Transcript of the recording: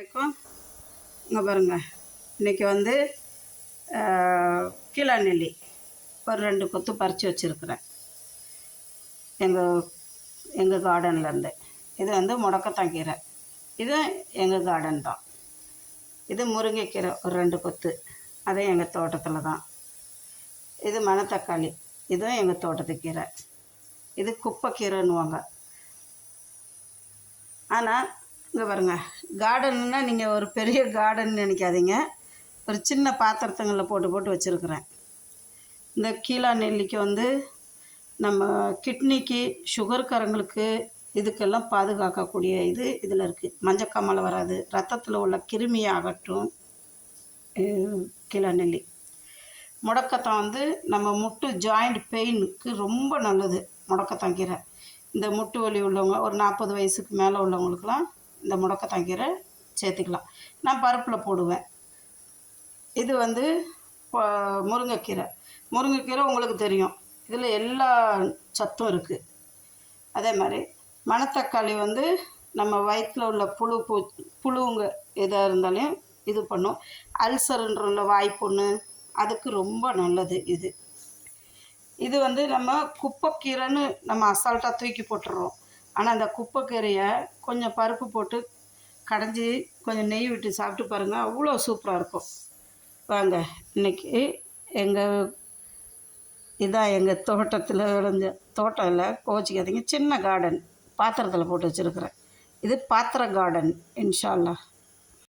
வணக்கம். இங்கே பாருங்க. இன்றைக்கி வந்து கீழா நெல்லி. ஒரு ரெண்டு கொத்து பறித்து வச்சுருக்குறேன். எங்கள் எங்கள் கார்டன்லேருந்து இது வந்து முடக்கத்தான் கீரை. இது எங்கள் கார்டன் தான். இது முருங்கைக்கீரை ஒரு ரெண்டு கொத்து. அதுவும் எங்கள் தோட்டத்தில் தான். இது மணத்தக்காளி. இதுவும் எங்கள் தோட்டத்து கீரை. இது குப்பைக்கீரைன்னுவாங்க ஆனால் இங்கே பாருங்க. கார்டன்னா நீங்கள் ஒரு பெரிய கார்டன் நினைக்காதீங்க. ஒரு சின்ன பாத்திரத்துங்களில் போட்டு போட்டு வச்சுருக்குறேன். இந்த கீழா நெல்லிக்கு வந்து நம்ம கிட்னிக்கு சுகர்காரங்களுக்கு இதுக்கெல்லாம் பாதுகாக்கக்கூடிய இது இதில் இருக்குது மஞ்சக்காமலை வராது. ரத்தத்தில் உள்ள கிருமியை அகற்றும் கீழா நெல்லி. முடக்கத்தான் வந்து நம்ம முட்டு ஜாயிண்ட் பெயினுக்கு ரொம்ப நல்லது. முடக்கத்தான் கீரை. இந்த முட்டு வலி உள்ளவங்க ஒரு நாற்பது வயசுக்கு மேலே உள்ளவங்களுக்குலாம் இந்த முடக்கத்தான் கீரை சேர்த்துக்கலாம். நான் பருப்பில் போடுவேன். இது வந்து முருங்கைக்கீரை. முருங்கைக்கீரை உங்களுக்கு தெரியும். இதில் எல்லா சத்தும் இருக்குது அதே மாதிரி மணத்தக்காளி வந்து நம்ம வயிற்றில் உள்ள புழு பூ புழுங்க எதாக இருந்தாலும் இது பண்ணும். அல்சருன்ற உள்ள வாய்ப்புண்ணு அதுக்கு ரொம்ப நல்லது இது. இது வந்து நம்ம குப்பைக்கீரைன்னு நம்ம அசால்ட்டாக தூக்கி போட்டுடுறோம் ஆனால் அந்த குப்பைக்கீரையை கொஞ்சம் பருப்பு போட்டு கடைஞ்சி கொஞ்சம் நெய் விட்டு சாப்பிட்டு பாருங்கள் அவ்வளோ சூப்பராக இருக்கும். வாங்க இன்னைக்கு எங்கள் இதான் எங்கள் தோட்டத்தில் விளைஞ்ச தோட்டம் இல்லை கோச்சிக்காதீங்க சின்ன கார்டன் பாத்திரத்தில் போட்டு வச்சுருக்குறேன். இது பாத்திர கார்டன் இன்ஷா அல்லாஹ்